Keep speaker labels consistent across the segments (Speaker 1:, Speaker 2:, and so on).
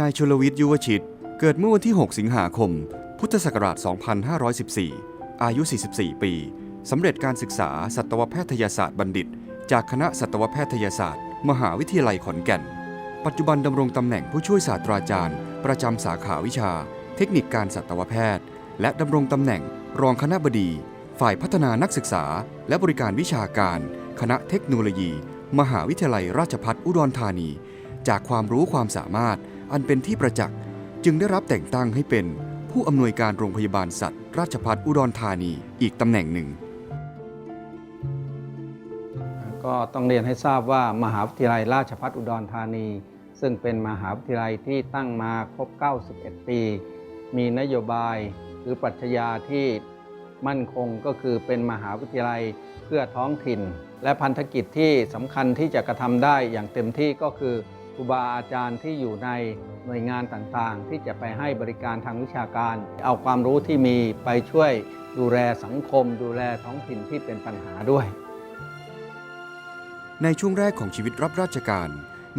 Speaker 1: นายชลวิทย์ยุวชิต เกิดเมื่อวันที่ 6 สิงหาคม พุทธศักราช 2514 อายุ 44 ปี สำเร็จการศึกษาสัตวแพทยศาสตร์บัณฑิต จากคณะสัตวแพทยศาสตร์ มหาวิทยาลัยขอนแก่น ปัจจุบันดำรงตำแหน่งผู้ช่วยศาสตราจารย์ ประจำสาขาวิชา เทคนิคการสัตวแพทย์ และดำรงตำแหน่งรองคณะบดี ฝ่ายพัฒนานักศึกษา และบริการวิชาการ คณะเทคโนโลยี มหาวิทยาลัยราชภัฏอุดรธานี จากความรู้ความสามารถ อันเป็นที่ประจักษ์จึงได้รับแต่งตั้งให้เป็นผู้อำนวยการโรงพยาบาลสัตว์ ราชภัฏอุดรธานีอีกตำแหน่งหนึ่ง
Speaker 2: ก็ต้องเรียนให้ทราบว่ามหาวิทยาลัยราชภัฏอุดรธานี ซึ่งเป็นมหาวิทยาลัยที่ตั้งมาครบ 91 ปี มีนโยบายหรือปรัชญาที่มั่นคงก็คือเป็นมหาวิทยาลัยเพื่อท้องถิ่น และพันธกิจที่สำคัญที่จะกระทำได้อย่างเต็มที่ก็คือ ครูบาอาจารย์ที่อยู่ในหน่วยงานต่างๆ ที่จะไปให้บริการทางวิชาการ เอาความรู้ที่มีไปช่วยดูแลสังคม ดูแลท้องถิ่นที่เป็นปัญหาด้วย
Speaker 1: ในช่วงแรกของชีวิตรับราชการ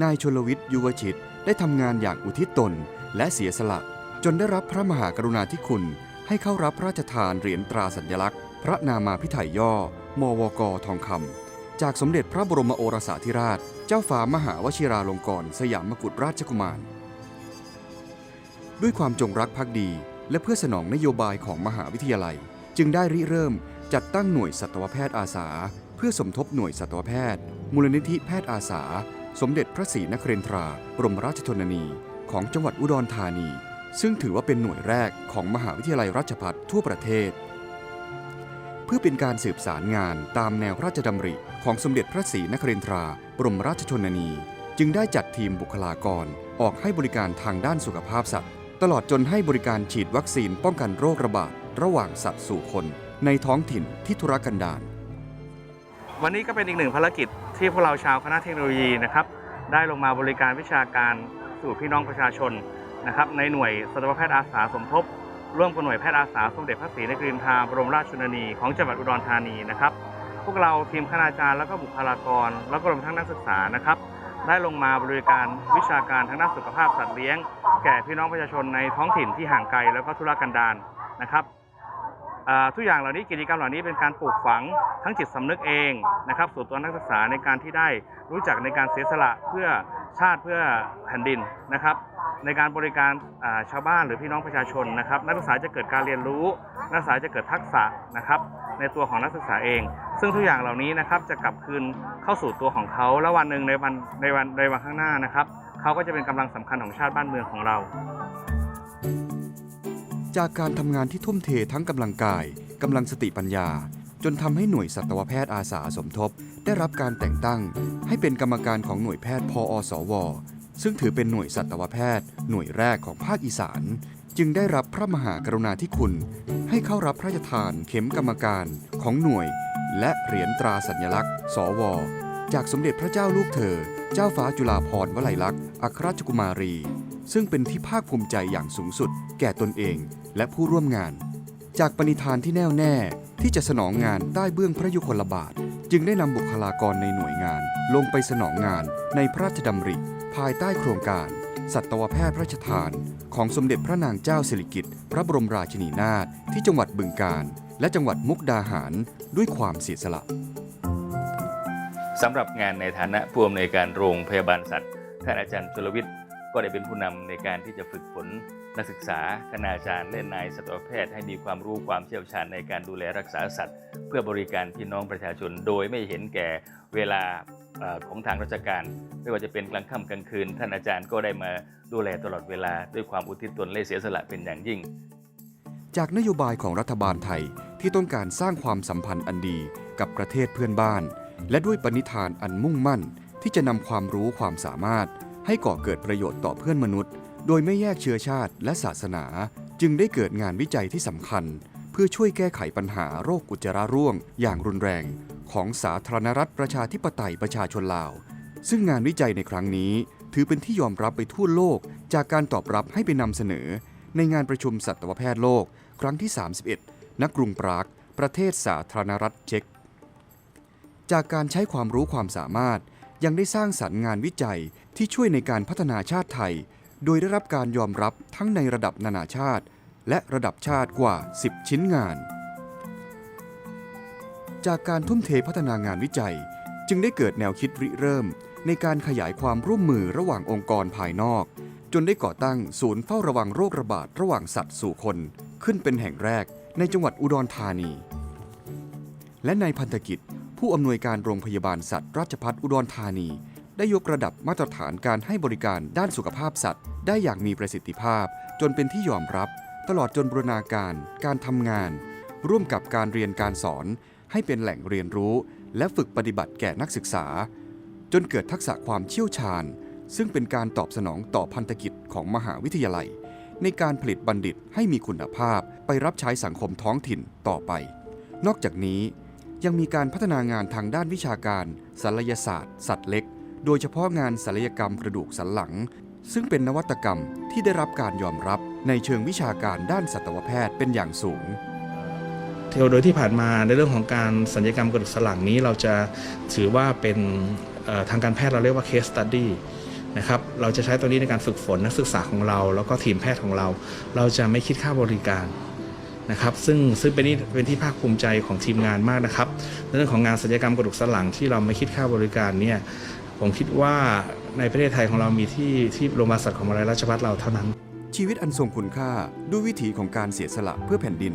Speaker 1: นายชลวิทย์ยุวชิต ได้ทำงานอย่างอุทิศตน และเสียสละ จนได้รับพระมหากรุณาธิคุณ ให้เข้ารับพระราชทานเหรียญตราสัญลักษณ์ พระนามาพิไถ่ย่อ มวกทองคำ จากสมเด็จพระบรมโอรสาธิราช เจ้าฟ้ามหาวชิราลงกรณ์สยามกุฎราชกุมาร ด้วยความจงรักภักดี และเพื่อสนองนโยบายของมหาวิทยาลัย จึงได้ริเริ่มจัดตั้งหน่วยสัตวแพทย์อาสา เพื่อสมทบหน่วยสัตวแพทย์ มูลนิธิแพทย์อาสา สมเด็จพระศรีนครินทราบรมราชชนนี ของจังหวัดอุดรธานี ซึ่งถือว่าเป็นหน่วยแรกของมหาวิทยาลัยราชภัฏทั่วประเทศ เพื่อเป็นการสืบสารงานตามแนวพระราชดำริ ของสมเด็จพระศรีนครินทราบรมราชชนนี จึงได้จัดทีมบุคลากรออกให้บริการทางด้านสุขภาพสัตว์ ตลอดจนให้บริการฉีดวัคซีนป้องกันโรคระบาดระหว่างสัตว์สู่คนในท้องถิ่นที่ธุรกันดาร
Speaker 3: วันนี้ก็เป็นอีกหนึ่งภารกิจที่พวกเราชาวคณะเทคโนโลยีนะครับได้ลงมาบริการวิชาการสู่พี่น้องประชาชนนะครับในหน่วยสัตวแพทย์อาสาสมทบ ร่วมกับหน่วยแพทย์อาสาสมเด็จพระศรีนครินทราบรมราชชนนีของจังหวัดอุดรธานีนะครับ พวกเราทีมคณาจารย์แล้วก็บุคลากร แล้วก็รวมทั้งนักศึกษานะครับได้ลงมาบริการวิชาการทางด้านสุขภาพสัตว์เลี้ยง แก่พี่น้องประชาชนในท้องถิ่นที่ห่างไกลแล้วก็ธุรกันดารนะครับทุกอย่างเหล่านี้กิจกรรมเหล่านี้เป็นการปลูกฝังทั้งจิตสำนึกเองนะครับสู่ตัวนักศึกษาในการที่ได้รู้จักในการเสียสละเพื่อชาติเพื่อแผ่นดินนะครับ ในการบริการชาวบ้านหรือพี่น้องประชาชนนะครับ นักศึกษาจะเกิดการเรียนรู้ นักศึกษาจะเกิดทักษะนะครับ ในตัวของนักศึกษาเอง ซึ่งทุกอย่างเหล่านี้นะครับจะกลับคืนเข้าสู่ตัวของเขาแล้ววันหนึ่งในวันในวันในวันข้างหน้านะครับเขาก็จะเป็นกำลังสำคัญของชาติบ้านเมืองของเรา
Speaker 1: จากการทำงานที่ทุ่มเททั้งกำลังกายกำลังสติปัญญา จนทำให้หน่วยสัตวแพทย์อาสาสมทบ ได้รับการแต่งตั้ง ให้เป็นกรรมการของหน่วยแพทย์พอสว ซึ่งถือเป็นหน่วยสัตวแพทย์ หน่วยแรกของภาคอีสาน จึงได้รับพระมหากรุณาธิคุณ ให้เข้ารับพระราชทานเข็มกรรมการของหน่วย และเหรียญตราสัญลักษณ์ สว จากสมเด็จพระเจ้าลูกเธอ เจ้าฟ้าจุฬาภรณ์วลัยลักษณ์อัครราชกุมารี ซึ่งเป็นที่ภาคภูมิใจอย่างสูงสุด แก่ตนเองและผู้ร่วมงาน จากปณิธานที่แน่วแน่ที่จะสนองงานใต้เบื้องพระยุคลบาท จึงได้นำบุคลากรในหน่วยงาน ลงไปสนองงานในพระราชดำริ ภายใต้โครงการ สัตวแพทย์พระราชทาน ของสมเด็จพระนางเจ้าสิริกิติ์พระบรมราชินีนาถที่จังหวัดบึงกาฬและจังหวัดมุกดาหารด้วยความเสียสละ
Speaker 4: สำหรับงานในฐานะผู้อำนวยการโรงพยาบาลสัตว์ท่านอาจารย์ชลวิทย์ก็ได้เป็นผู้นำในการที่จะฝึกฝนนักศึกษาคณาจารย์และนายสัตวแพทย์ให้มีความรู้ความเชี่ยวชาญในการดูแลรักษาสัตว์ เพื่อบริการพี่น้องประชาชนโดยไม่เห็นแก่เวลา ของทางราชการ ไม่ว่าจะเป็นกลางค่ำกลางคืน ท่านอาจารย์ก็ได้มาดูแลตลอดเวลาด้วยความอุทิศตนและเสียสละเป็นอย่างยิ่ง
Speaker 1: จากนโยบายของรัฐบาลไทยที่ต้องการสร้างความสัมพันธ์อันดีกับประเทศเพื่อนบ้าน และด้วยปณิธานอันมุ่งมั่น ที่จะนำความรู้ความสามารถ ให้ก่อเกิดประโยชน์ต่อเพื่อนมนุษย์ โดยไม่แยกเชื้อชาติและศาสนา จึงได้เกิดงานวิจัยที่สำคัญ เพื่อช่วยแก้ไขปัญหาโรคอุจจาระร่วง อย่างรุนแรง ของสาธารณรัฐประชาธิปไตยประชาชนลาว ซึ่งงานวิจัยในครั้งนี้ ถือเป็นที่ยอมรับไปทั่วโลก จากการตอบรับให้ไปนำเสนอ ในงานประชุมสัตวแพทย์โลก ครั้งที่ 31 ณ กรุงปรากประเทศสาธารณรัฐเช็ก จากการใช้ความรู้ความสามารถยังได้สร้างสรรค์งานวิจัยที่ช่วยในการพัฒนาชาติไทย โดยได้รับการยอมรับทั้งในระดับนานาชาติ และระดับชาติกว่า 10 ชิ้นงาน จากการทุ่มเทพัฒนางานวิจัย จึงได้เกิดแนวคิดริเริ่ม ในการขยายความร่วมมือระหว่างองค์กรภายนอก จนได้ก่อตั้งศูนย์เฝ้าระวังโรคระบาดระหว่างสัตว์สู่คน ขึ้นเป็นแห่งแรกในจังหวัดอุดรธานี และในพันธกิจ ผู้อำนวยการโรงพยาบาลสัตว์ราชพัฒอุดรธานี ได้ยกระดับมาตรฐานการให้บริการด้านสุขภาพสัตว์ ได้อย่างมีประสิทธิภาพ จนเป็นที่ยอมรับ ตลอดจนบรณาการ การทำงาน ร่วมกับการเรียนการสอน ให้เป็นแหล่งเรียนรู้ และฝึกปฏิบัติแก่นักศึกษา จนเกิดทักษะความเชี่ยวชาญ ซึ่งเป็นการตอบสนองต่อพันธกิจของมหาวิทยาลัย ในการผลิตบัณฑิตให้มีคุณภาพไปรับใช้สังคมท้องถิ่นต่อไป นอกจากนี้ยังมีการพัฒนางานทางด้านวิชาการศัลยศาสตร์ สัตว์เล็ก โดยเฉพาะงานศัลยกรรมกระดูกสันหลัง ซึ่งเป็นนวัตกรรมที่ได้รับการยอมรับในเชิงวิชาการด้านสัตวแพทย์เป็นอย่างสูง
Speaker 5: โดยที่ผ่านมาในเรื่องของการสัญญกรรมกระดูกสันหลังนี้ เราจะถือว่าเป็นทางการแพทย์เราเรียกว่า case study นะครับเราจะใช้ตัวนี้ในการฝึกฝนนักศึกษาของเรา แล้วก็ทีมแพทย์ของเรา เราจะไม่คิดค่าบริการนะครับซึ่งซึ่งเป็นนี่เป็นที่ภาคภูมิใจของทีมงานมากนะครับในเรื่องของงานศัลยกรรมกระดูกสันหลังที่เราไม่คิดค่าบริการเนี่ยผมคิดว่าในประเทศไทยของเรามีที่ที่โรงพยาบาลสัตว์ของมหาวิทยาลัยราชภัฏเราเท่านั้น
Speaker 1: ชีวิตอันทรงคุณค่าด้วยวิถีของการเสียสละเพื่อแผ่นดิน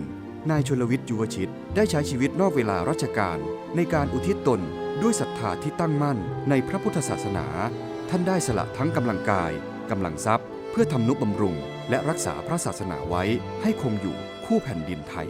Speaker 1: นายชลวิทย์ยุวชิต ได้ใช้ชีวิตนอกเวลาราชการ ในการอุทิศตนด้วยศรัทธาที่ตั้งมั่นในพระพุทธศาสนา ท่านได้สละทั้งกำลังกายกำลังทรัพย์ เพื่อทำนุบำรุง และรักษาพระศาสนาไว้ให้คงอยู่คู่แผ่นดินไทย